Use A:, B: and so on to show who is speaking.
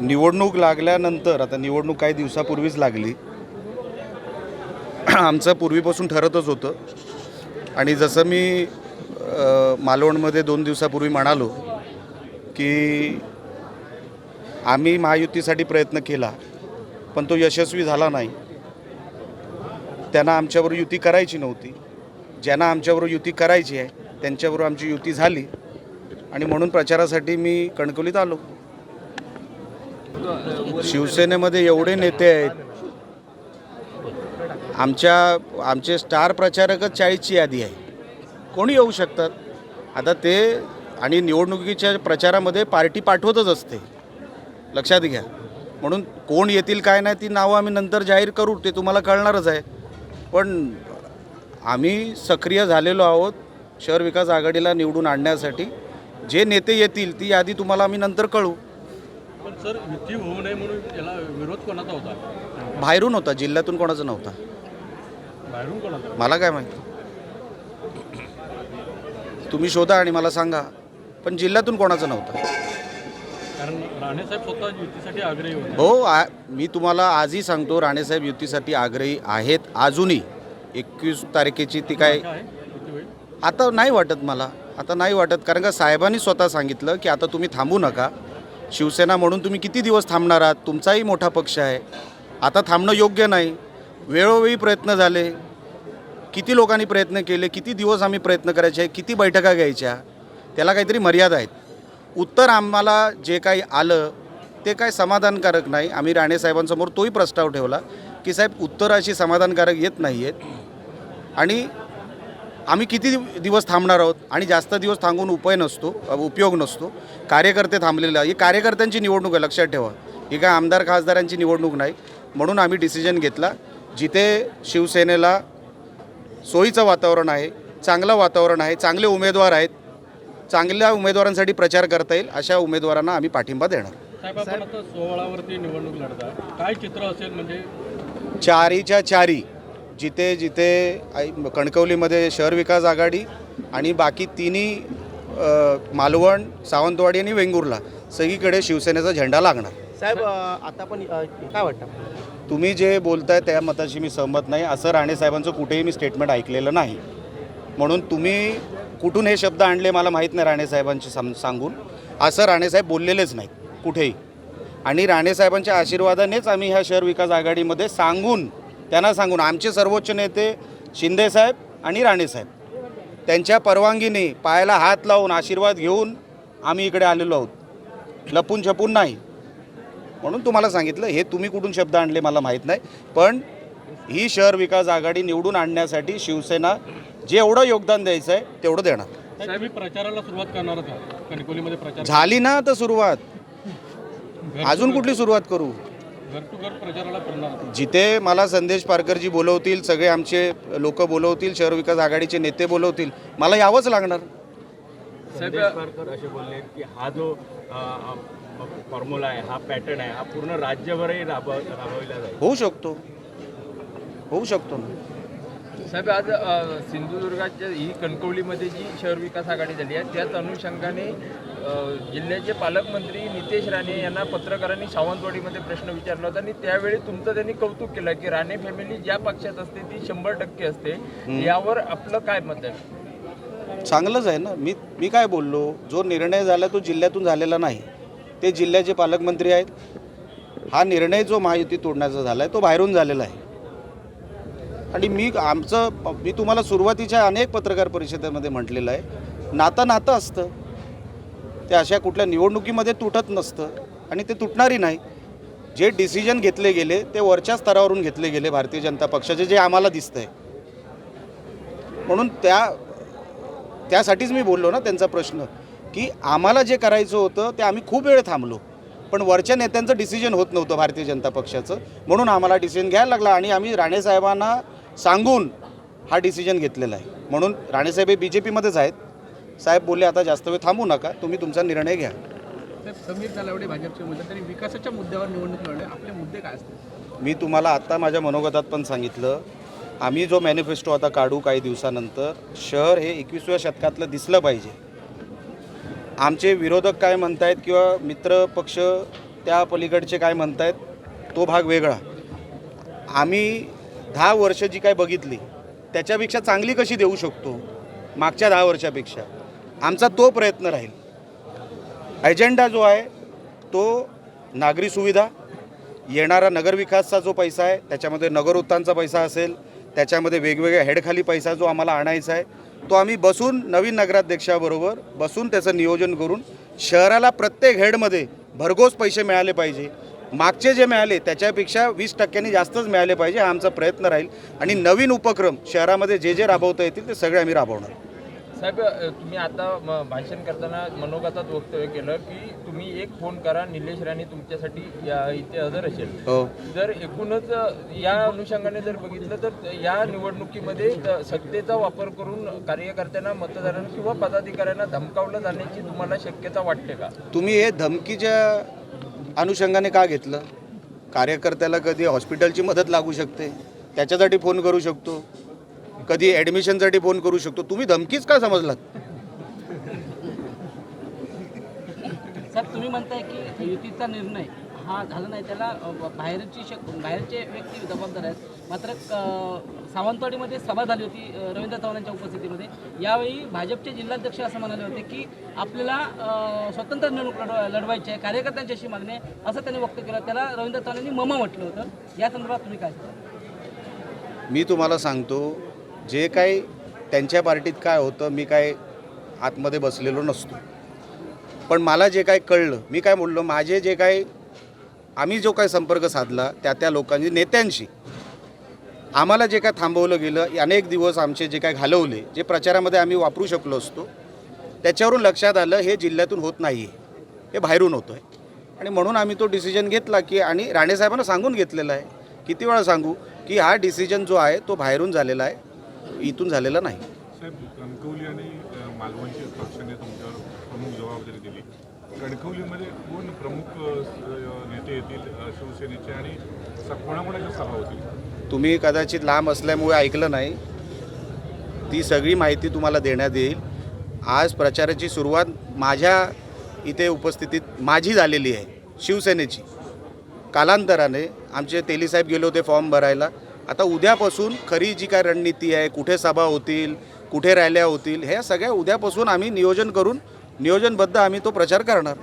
A: निवडणूक लागल्यानंतर आता निवडणूक काही दिवसापूर्वीच लागली. आमचं पूर्वीपासून ठरतच होतं. आणि जसं मी मालवणमध्ये दोन दिवसापूर्वी म्हणालो की आम्ही महायुतीसाठी प्रयत्न केला पण तो यशस्वी झाला नाही. त्यांना आमच्याबरोबर युती करायची नव्हती. ज्यांना आमच्याबरोबर युती करायची आहे त्यांच्याबरोबर आमची युती झाली. आणि म्हणून प्रचारासाठी मी कणकवलीत आलो. शिवसेनेमध्ये एवढे नेते आहेत. आमच्या आमचे स्टार प्रचारकच चाळीसची यादी आहे. कोणी येऊ शकतात? आता ते आणि निवडणुकीच्या प्रचारामध्ये पार्टी पाठवतच असते. लक्षात घ्या. म्हणून कोण येतील काय नाही ती नावं आम्ही नंतर जाहीर करू. ते तुम्हाला कळणारच आहे. पण आम्ही सक्रिय झालेलो आहोत शहर विकास आघाडीला निवडून आणण्यासाठी. जे नेते येतील ती यादी तुम्हाला आम्ही नंतर कळू.
B: पण सर युती होऊ नये म्हणून याला विरोध कोणाचा होता?
A: बाहेरून होता जिल्ह्यातून कोणाचा नव्हता?
B: बाहेरून कोणाचा?
A: मला काय माहिती? तुम्ही शोधा आणि मला सांगा पण जिल्ह्यातून कोणाचा नव्हता?
B: कारण राणेसाहेब स्वतः युतीसाठी आग्रही होते.
A: हो आ मी तुम्हाला आजही सांगतो राणेसाहेब युतीसाठी आग्रही आहेत अजूनही. एकवीस तारखेची ती काय?
B: काय युती होईल?
A: आता नाही वाटत मला. आता नाही वाटत कारण का साहेबांनी स्वतः सांगितलं की आता तुम्ही थांबू नका. शिवसेना म्हणून तुम्ही किती दिवस थांबणार आहात? तुमचाही मोठा पक्ष आहे. आता थांबणं योग्य नाही. वेळोवेळी प्रयत्न झाले. किती लोकांनी प्रयत्न केले? किती दिवस आम्ही प्रयत्न करायचे? किती बैठका घ्यायच्या? त्याला काहीतरी मर्यादा आहेत. उत्तर आम्हाला जे काही आलं ते काय समाधानकारक नाही. आम्ही राणेसाहेबांसमोर तोही प्रस्ताव ठेवला की साहेब उत्तर अशी समाधानकारक येत नाही आहेत आणि आम्ही किती दिव- दिवस थांबणार आहोत आणि जास्त दिवस थांबून उपाय नसतो उपयोग नसतो. कार्यकर्ते थांबलेले. ही कार्यकर्त्यांची निवडणूक आहे लक्षात ठेवा. ही काय आमदार खासदारांची निवडणूक नाही. म्हणून आम्ही डिसिजन घेतला. जिथे शिवसेनेला सोयीचं वातावरण आहे चांगलं वातावरण आहे चांगले उमेदवार आहेत चांगल्या उमेदवारांसाठी प्रचार करता येईल अशा उमेदवारांना आम्ही पाठिंबा देणार.
B: सोहळावरती निवडणूक लढता काय चित्र असेल म्हणजे?
A: चारीच्या चारी. जिथे जिथे कणकवलीमध्ये शहर विकास आघाडी आणि बाकी तिन्ही मालवण सावंतवाडी आणि वेंगुर्ला सगळीकडे शिवसेनेचा झेंडा लागणार.
C: साहेब आता पण काय वाटतं?
A: तुम्ही जे बोलताय त्या मताशी मी सहमत नाही. असं राणेसाहेबांचं कुठेही मी स्टेटमेंट ऐकलेलं नाही. म्हणून तुम्ही कुठून हे शब्द आणले मला माहीत नाही राणेसाहेबांची साम सांगून. असं राणेसाहेब बोललेलेच नाहीत कुठेही. आणि राणेसाहेबांच्या आशीर्वादानेच आम्ही ह्या शहर विकास आघाडीमध्ये सांगून त्यांना सांगून आमचे सर्वोच्च नेते शिंदेसाहेब आणि राणेसाहेब त्यांच्या परवानगीने पायाला हात लावून आशीर्वाद घेऊन आम्ही इकडे आलेलो आहोत. लपून छपून नाही. म्हणून तुम्हाला सांगितलं हे तुम्ही कुठून शब्द आणले मला माहीत नाही पण ही शहर विकास आघाडी निवडून आणण्यासाठी शिवसेना जे एवढं योगदान द्यायचं आहे तेवढं देणार.
B: प्रचाराला सुरुवात करणार
A: झाली ना तर सुरुवात. अजून कुठली सुरुवात करू? जिथे मला संदेश पारकरजी बोलवतील सगळे आमचे लोक बोलवतील शहर विकास आघाडीचे नेते बोलवतील मला यावंच लागणार.
D: संदेश पारकर असे बोलले की हा जो फॉर्म्युला आहे हा पॅटर्न आहे हा पूर्ण राज्यभरही राबव राबविला जाईल.
A: होऊ शकतो. होऊ शकतो ना.
E: साहेब आज सिंधुदुर्गाच्या ही कणकवलीमध्ये जी शहर विकास आघाडी झाली आहे त्याच अनुषंगाने जिल्ह्याचे पालकमंत्री नितेश राणे यांना पत्रकारांनी सावंतवाडीमध्ये प्रश्न विचारला होता आणि त्यावेळी तुमचं त्यांनी कौतुक केलं की राणे फॅमिली ज्या पक्षात असते ती शंभर टक्के असते. यावर आपलं काय मत आहे?
A: चांगलंच आहे ना. मी मी काय बोललो? जो निर्णय झाला तो जिल्ह्यातून झालेला नाही. ते जिल्ह्याचे पालकमंत्री आहेत. हा निर्णय जो महायुती तोडण्याचा झाला आहे तो बाहेरून झालेला आहे. आणि मी आमचं मी तुम्हाला सुरुवातीच्या अनेक पत्रकार परिषदेमध्ये म्हटलेलं आहे नातं नातं असतं. ते अशा कुठल्या निवडणुकीमध्ये तुटत नसतं आणि ते तुटणारही नाही. जे डिसिजन घेतले गेले ते वरच्या स्तरावरून घेतले गेले भारतीय जनता पक्षाचे जे आम्हाला दिसतं आहे म्हणून त्या त्यासाठीच मी बोललो ना त्यांचा प्रश्न की आम्हाला जे करायचं होतं ते आम्ही खूप वेळ थांबलो. पण वरच्या नेत्यांचं डिसिजन होत नव्हतं भारतीय जनता पक्षाचं. म्हणून आम्हाला डिसिजन घ्यायला लागला आणि आम्ही राणेसाहेबांना सांगून हा डिसिजन घेतलेला आहे. म्हणून राणेसाहेब हे बी जे पीमध्येच आहेत. साहेब बोलले आता जास्त वेळ थांबू नका तुम्ही तुमचा निर्णय घ्या.
F: समीर तलावडे भाजपचे उमेदवार त्यांनी विकासाच्या मुद्द्यावर निवडणूक लढले. आपले मुद्दे काय असतील?
A: मी तुम्हाला आत्ता माझ्या मनोगतात पण सांगितलं आम्ही जो मॅनिफेस्टो आता काढू काही दिवसानंतर शहर हे एकविसव्या शतकातलं दिसलं पाहिजे. आमचे विरोधक काय म्हणतायत किंवा मित्र पक्ष त्या पलीकडचे काय म्हणतायत तो भाग वेगळा. आम्ही दहा वर्ष जी काय बघितली त्याच्यापेक्षा चांगली कशी देऊ शकतो? मागच्या दहा वर्षापेक्षा. आमचा तो प्रयत्न राहील. एजेंडा जो आहे तो नागरी सुविधा येणारा नगरविकासचा जो पैसा आहे त्याच्यामध्ये नगरोत्तांचा पैसा असेल त्याच्यामध्ये वेगवेगळ्या हेडखाली पैसा जो आम्हाला आणायचा आहे तो आम्ही बसून नवीन नगराध्यक्षाबरोबर बसून त्याचं नियोजन करून शहराला प्रत्येक हेडमध्ये भरघोस पैसे मिळाले पाहिजे. मागचे जे मिळाले त्याच्यापेक्षा वीस टक्क्यांनी जास्तच मिळाले पाहिजे हा आमचा प्रयत्न राहील. आणि नवीन उपक्रम शहरामध्ये जे जे राबवता येतील ते सगळे आम्ही राबवणार.
E: साहेब तुम्ही आता भाषण करताना मनोगतात वक्तव्य केलं की तुम्ही एक फोन करा निलेश राणे तुमच्यासाठी इथे हजर असेल.
A: हो.
E: जर एकूणच या अनुषंगाने जर बघितलं तर या निवडणुकीमध्ये सत्तेचा वापर करून कार्यकर्त्यांना मतदारांना किंवा पदाधिकाऱ्यांना धमकावलं जाण्याची तुम्हाला शक्यता वाटते का?
A: तुम्ही हे धमकीच्या अनुषंगाने का घेतलं? कार्यकर्त्याला कधी हॉस्पिटलची मदत लागू शकते? त्याच्यासाठी फोन करू शकतो. कधी ॲडमिशनसाठी फोन करू शकतो. तुम्ही धमकीच का समजलात?
G: तुम्ही म्हणताय की युतीचा निर्णय हा झाला नाही त्याला बाहेरची शक बाहेरचे व्यक्ती जबाबदार आहेत. मात्र सावंतवाडीमध्ये सभा झाली होती रवींद्र चव्हाणांच्या उपस्थितीमध्ये. यावेळी भाजपचे जिल्हाध्यक्ष असं म्हणाले होते की आपल्याला स्वतंत्र निवडणूक लढ लढवायची आहे कार्यकर्त्यांची अशी मागणी आहे असं त्यांनी व्यक्त केलं. त्याला रवींद्र चव्हाणांनी मम म्हटलं होतं. या संदर्भात तुम्ही काय
A: मी तुम्हाला सांगतो जे काही त्यांच्या पार्टीत काय होतं मी काय आतमध्ये बसलेलो नसतो. पण मला जे काय कळलं मी काय बोललो माझे जे काय आम्ही जो काय संपर्क साधला त्या त्या लोकांची नेत्यांशी. आम्हाला जे काय थांबवलं गेलं अनेक दिवस आमचे जे काय घालवले जे प्रचारामध्ये आम्ही वापरू शकलो असतो त्याच्यावरून लक्षात आलं हे जिल्ह्यातून होत नाही आहे हे बाहेरून होतं आहे आणि म्हणून आम्ही तो डिसिजन घेतला की आणि राणेसाहेबांना सांगून घेतलेला आहे. किती वेळा सांगू की हा डिसिजन जो आहे तो बाहेरून झालेला आहे. इथून झालेला नाही.
H: कणकवली आणि मालवणची पक्षाने तुमच्यावर प्रमुख जबाबदारी दिली. कणकवलीमध्ये कोण प्रमुख नेते येतील शिवसेनेचे आणि कोणाकोणाच्या सभा होतील?
A: तुम्ही कदाचित लांब असल्यामुळे ऐकलं नाही. ती सगळी माहिती तुम्हाला देण्यात येईल. आज प्रचाराची सुरुवात माझ्या इथे उपस्थितीत माझी झालेली आहे शिवसेनेची. कालांतराने आमचे तेलीसाहेब गेले होते फॉर्म भरायला. आता उद्यापासून खरी जी काय रणनीती आहे कुठे सभा होतील कुठे रॅल्या होतील ह्या सगळ्या उद्यापासून आम्ही नियोजन करून नियोजनबद्ध आम्ही तो प्रचार करणार.